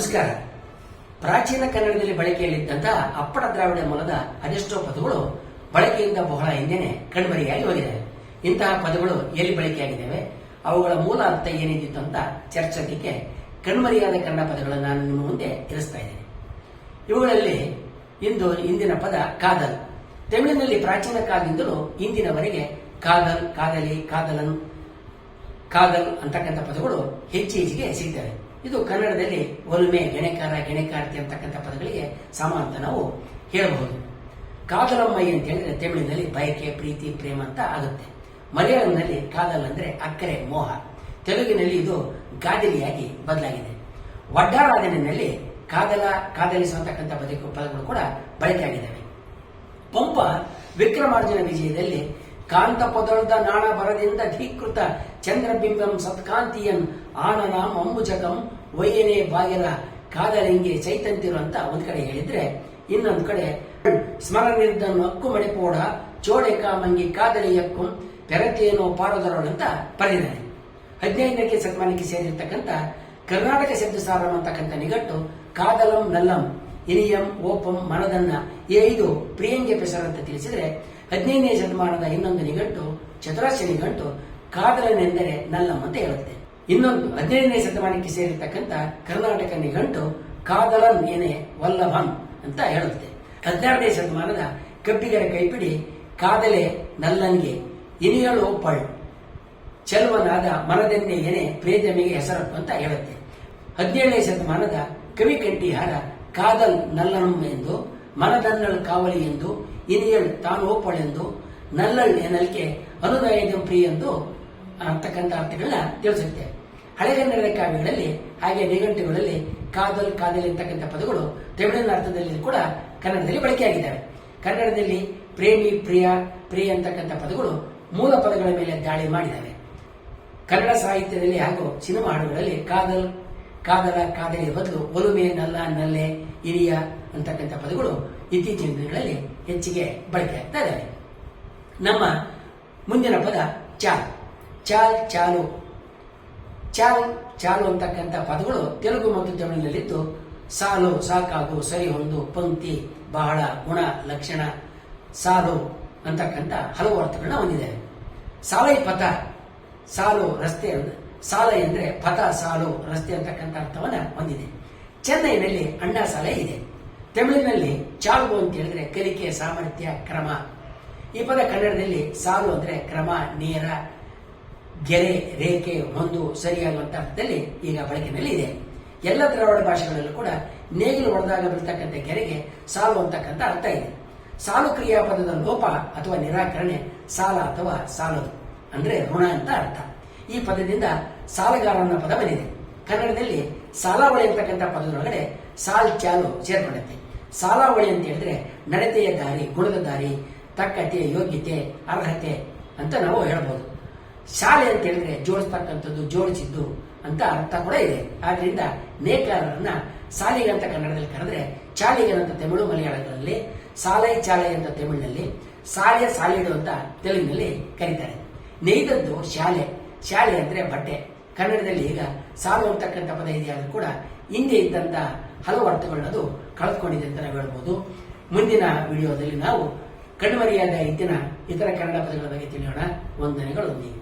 ನಮಸ್ಕಾರ. ಪ್ರಾಚೀನ ಕನ್ನಡದಲ್ಲಿ ಬಳಕೆಯಲ್ಲಿದ್ದಂತಹ ಅಪ್ಪಟ ದ್ರಾವಿಡ ಮೂಲದ ಅದೆಷ್ಟೋ ಪದಗಳು ಬಳಕೆಯಿಂದ ಬಹಳ ಹಿಂದೆನೆ ಕಣ್ಮರೆಯಾಗಿ ಹೋಗಿದೆ. ಇಂತಹ ಪದಗಳು ಎಲ್ಲಿ ಬಳಕೆಯಾಗಿದ್ದಾವೆ? ಅವುಗಳ ಮೂಲ ಅರ್ಥ ಏನಿದ್ದಿತ್ತು ಅಂತ ಚರ್ಚಿಸೋದಕ್ಕೆ ಕಣ್ಮರೆಯಾದ ಕನ್ನಡ ಪದಗಳನ್ನು ನಾನು ನಿಮ್ಮ ಮುಂದೆ ಇರಿಸ್ತಾ ಇದ್ದೇನೆ. ಇವುಗಳಲ್ಲಿ ಇಂದು ಇಂದಿನ ಪದ ಕಾದಲ್ ತಮಿಳಿನಲ್ಲಿ ಪ್ರಾಚೀನ ಕಾಲದಿಂದಲೂ ಇಂದಿನವರೆಗೆ ಕಾದಲ್ ಕಾದಲಿ ಕಾದಲನ್ ಕಾದಲ್ ಅಂತಕ್ಕಂಥ ಪದಗಳು ಹೆಚ್ಚು ಹೆಚ್ಚಿಗೆ ಸಿಗ್ತವೆ. ಇದು ಕನ್ನಡದಲ್ಲಿ ಒಲ್ಮೆ ಗೆಣೆಕಾರ ಗೆಣೆಕಾರ್ತಿ ಅಂತಕ್ಕಂಥ ಪದಗಳಿಗೆ ಸಮ ಅಂತ ನಾವು ಹೇಳಬಹುದು. ಕಾದಲಮ್ಮೈ ಅಂತ ಹೇಳಿದ್ರೆ ತಮಿಳಿನಲ್ಲಿ ಬಯಕೆ, ಪ್ರೀತಿ, ಪ್ರೇಮ ಅಂತ ಆಗುತ್ತೆ. ಮಲಯಾಳಂನಲ್ಲಿ ಕಾದಲ್ ಅಂದ್ರೆ ಅಕ್ಕರೆ, ಮೋಹ. ತೆಲುಗಿನಲ್ಲಿ ಇದು ಗಾದಲಿಯಾಗಿ ಬದಲಾಗಿದೆ. ಒಡ್ಡಾರಾಧನೆಯಲ್ಲಿ ಕಾದಲ ಕಾದಲಿಸುವಂತಕ್ಕಂಥ ಬದುಕು ಪದಗಳು ಕೂಡ ಬಳಕೆಯಾಗಿದ್ದಾವೆ. ಪಂಪ ವಿಕ್ರಮಾರ್ಜುನ ವಿಜಯದಲ್ಲಿ ಕಾಂತ ಪೊದಳದ ನಾಳ ಬರದಿಂದ ಧೀಕೃತ ಚಂದ್ರಬಿಂಬಂ ಸತ್ಕಾಂತಿಯನ್ ಆನನ ಮಂಬುಜಕಂ ವೈಯನೆ ಬಾಗಿಲ ಕಾದಲಿಂಗೆ ಚೈತಂತಿರು ಅಂತ ಒಂದ್ ಕಡೆ ಹೇಳಿದ್ರೆ ಇನ್ನೊಂದು ಕಡೆ ಸ್ಮರಣಿದ್ದನ್ನು ಅಕ್ಕು ಮಡಿಪೋಡ ಚೋಡೆ ಕಾಮಂಗಿ ಕಾದಲಿಯಕ್ಕೂ ಪೆರತೆಯನ್ನು ಪಾರದರೋಳು ಅಂತ ಬರೆದಿದ್ದಾನೆ. ಹದಿನೈದನೇ ಶತಮಾನಕ್ಕೆ ಸೇರಿರ್ತಕ್ಕಂಥ ಕರ್ನಾಟಕ ಶಬ್ದಸಾರಂ ಅಂತಕ್ಕಂಥ ನಿಘಟ್ಟು, ಕಾದಲಂ ನಲ್ಲಂ ಇನಿಯಂ ಓಪಂ ಮನದನ್ನ ಈ ಐದು ಪ್ರಿಯಂಗೆ ಪೆಸರ್ ಅಂತ ತಿಳಿಸಿದ್ರೆ, ಹದಿನೈದನೇ ಶತಮಾನದ ಇನ್ನೊಂದು ನಿಘಂಟು ಚತುರಾಶಿ ನಿಘಂಟು ಕಾದಲನೆಂದರೆ ನಲ್ಲಂ ಅಂತ ಹೇಳುತ್ತೆ. ಇನ್ನೊಂದು ಹದಿನೈದನೇ ಶತಮಾನಕ್ಕೆ ಸೇರಿರ್ತಕ್ಕಂಥ ಕರ್ನಾಟಕ ನಿಘಂಟು ಕಾದಲನ್ ಏನೇ ವಲ್ಲಭಂ ಅಂತ ಹೇಳುತ್ತೆ ಹದಿನಾರನೇ ಶತಮಾನದ ಕಬ್ಬಿಗರ ಕೈಪಿಡಿ ಕಾದಲೆ ನಲ್ಲಂಗೆ ಇನಿಯಳು ಒಪ್ಪಳ್ ಚಲುವನಾದ ಮನದೆನ್ನೆ ಏನೇ ಪ್ರೇದಮೆಗೆ ಹೆಸರತ್ತು ಅಂತ ಹೇಳುತ್ತೆ. ಹದಿನೇಳನೇ ಶತಮಾನದ ಕವಿ ಕಂಠಿಹಾರ ಕಾದಲ್ ನಲ್ಲಂ ಎಂದು, ಮನದನ್ನಳ್ ಕಾವಲಿ ಎಂದು ಇನಿಯಳ್ ತಾನು ಓಪಳೆಂದು ನಲ್ಲಳ್ ಅನುದಾಯದಂ ಪ್ರಿಯ ಎಂದು ಅಂತಕ್ಕಂಥ ಅರ್ಥಗಳನ್ನ ತಿಳಿಸುತ್ತೆ. ಹಳೆಗನ್ನಡದ ಕಾವ್ಯಗಳಲ್ಲಿ, ಹಾಗೆ ನಿಘಂಟುಗಳಲ್ಲಿ ಕಾದಲ್ ಕಾದಲ್ ಅಂತಕ್ಕಂಥ ಪದಗಳು ತಮಿಳಿನ ಅರ್ಥದಲ್ಲಿ ಕೂಡ ಕನ್ನಡದಲ್ಲಿ ಬಳಕೆಯಾಗಿದ್ದಾವೆ. ಕನ್ನಡದಲ್ಲಿ ಪ್ರೇಮಿ, ಪ್ರಿಯ ಪ್ರಿಯ ಅಂತಕ್ಕಂಥ ಪದಗಳು ಮೂಲ ಪದಗಳ ಮೇಲೆ ದಾಳಿ ಮಾಡಿದ್ದಾವೆ. ಕನ್ನಡ ಸಾಹಿತ್ಯದಲ್ಲಿ ಹಾಗೂ ಸಿನಿಮಾ ಹಾಡುಗಳಲ್ಲಿ ಕಾದಲ್ ಕಾದಲ ಕಾದಲಿ ಬದಲು ಒಲುಮೆ, ನಲ್ಲ, ನಲ್ಲೆ, ಹಿರಿಯ ಅಂತಕ್ಕಂಥ ಪದಗಳು ಇತ್ತೀಚಿನ ದಿನಗಳಲ್ಲಿ ಹೆಚ್ಚಿಗೆ ಬಳಕೆಯಾಗ್ತಾ ಇದ್ದಾವೆ. ನಮ್ಮ ಮುಂದಿನ ಪದ ಚಾಲ್. ಚಾಲ್ ಚಾಲು. ಚಾಲ್ ಚಾಲು ಅಂತಕ್ಕಂಥ ಪದಗಳು ತೆಲುಗು ಮತ್ತು ತಮಿಳಿನಲ್ಲಿದ್ದು ಸಾಲು, ಸಾಕಾಗು ಸರಿ ಹೊಂದು ಪಂಕ್ತಿ, ಬಹಳ, ಗುಣ, ಲಕ್ಷಣ, ಸಾಲು ಅಂತಕ್ಕಂಥ ಹಲವು ಅರ್ಥಗಳನ್ನ ಹೊಂದಿದೆ. ಸಾಲೈ ಪಥ, ಸಾಲು ರಸ್ತೆ ಸಾಲೆ ಎಂದರೆ ಪಥ, ಸಾಲು, ರಸ್ತೆ ಅಂತಕ್ಕಂಥ ಅರ್ಥವನ್ನ ಹೊಂದಿದೆ. ಚೆನ್ನೈನಲ್ಲಿ ಅಣ್ಣ ಸಾಲೆ ಇದೆ. ತಮಿಳಿನಲ್ಲಿ ಚಾಲು ಅಂತ ಹೇಳಿದ್ರೆ ಕಲಿಕೆ, ಸಾಮರ್ಥ್ಯ, ಕ್ರಮ. ಈ ಪದ ಕನ್ನಡದಲ್ಲಿ ಸಾಲು ಅಂದ್ರೆ ಕ್ರಮ, ನೇರ ಗೆರೆ, ರೇಖೆ ಹೊಂದು ಸರಿಯಾಗುವಂತ ಅರ್ಥದಲ್ಲಿ ಈಗ ಬಳಕೆಯಲ್ಲಿ ಇದೆ. ಎಲ್ಲ ದ್ರಾವಿಡ ಭಾಷೆಗಳಲ್ಲೂ ಕೂಡ ನೇಗಿಲು ಹೊಡೆದಾಗ ಬೀಳ್ತಕ್ಕಂಥ ಗೆರೆಗೆ ಸಾಲು ಅಂತಕ್ಕಂಥ ಅರ್ಥ ಇದೆ. ಸಾಲು ಕ್ರಿಯಾಪದದ ಲೋಪ ಅಥವಾ ನಿರಾಕರಣೆ, ಸಾಲ ಅಥವಾ ಸಾಲದು, ಅಂದ್ರೆ ಋಣ ಅಂತ ಅರ್ಥ. ಈ ಪದದಿಂದ ಸಾಲಗಾರ ಅನ್ನೋ ಪದ ಬಂದಿದೆ. ಕನ್ನಡದಲ್ಲಿ ಸಾಲಾವಳಿ ಅಂತಕ್ಕಂಥ ಪದದೊಳಗಡೆ ಸಾಲ್ ಚಾಲು ಸೇರ್ಪಡುತ್ತೆ ಸಾಲಾವಳಿ ಅಂತ ಹೇಳಿದ್ರೆ ನಡತೆಯ ದಾರಿ, ಗುಣದ ದಾರಿ, ತಕ್ಕತೆ, ಯೋಗ್ಯತೆ, ಅರ್ಹತೆ ಅಂತ ನಾವು ಹೇಳ್ಬೋದು. ಶಾಲೆ ಅಂತ ಹೇಳಿದ್ರೆ ಜೋಡಿಸ್ತಕ್ಕಂಥದ್ದು ಜೋಡಿಸಿದ್ದು ಅಂತ ಅರ್ಥ ಕೂಡ ಇದೆ. ಆದ್ರಿಂದ ನೇಕಾರರನ್ನ ಸಾಲಿಗೆ ಅಂತ ಕನ್ನಡದಲ್ಲಿ ಕರೆದ್ರೆ ಅಂತ ತಮಿಳು ಮಲಯಾಳಗಳಲ್ಲಿ, ಸಾಲೈ ಚಾಲೆ ಅಂತ ತಮಿಳಿನಲ್ಲಿ ಸಾಲೆ ಸಾಲಿಡು ಅಂತ ತೆಲುಗಿನಲ್ಲಿ ಕರೀತಾರೆ. ನೇಯ್ದದ್ದು ಶಾಲೆ. ಶಾಲೆ ಅಂದ್ರೆ ಬಟ್ಟೆ. ಕನ್ನಡದಲ್ಲಿ ಈಗ ಸಾಲು ಅಂತಕ್ಕಂಥ ಪದ ಇದೆಯಾದ್ರೂ ಕೂಡ ಹಿಂದೆ ಇದ್ದಂತ ಹಲವು ಅರ್ಥಗಳನ್ನ ಅದು ಕಳೆದುಕೊಂಡಿದೆ ಅಂತ ನಾವು ಹೇಳ್ಬೋದು. ಮುಂದಿನ ವಿಡಿಯೋದಲ್ಲಿ ನಾವು ಕಣ್ಮರಿಯಾದ ಇದ್ದಿನ ಇತರ ಕನ್ನಡ ಪದಗಳ ಬಗ್ಗೆ ತಿಳಿಯೋಣ. ವಂದನೆಗಳು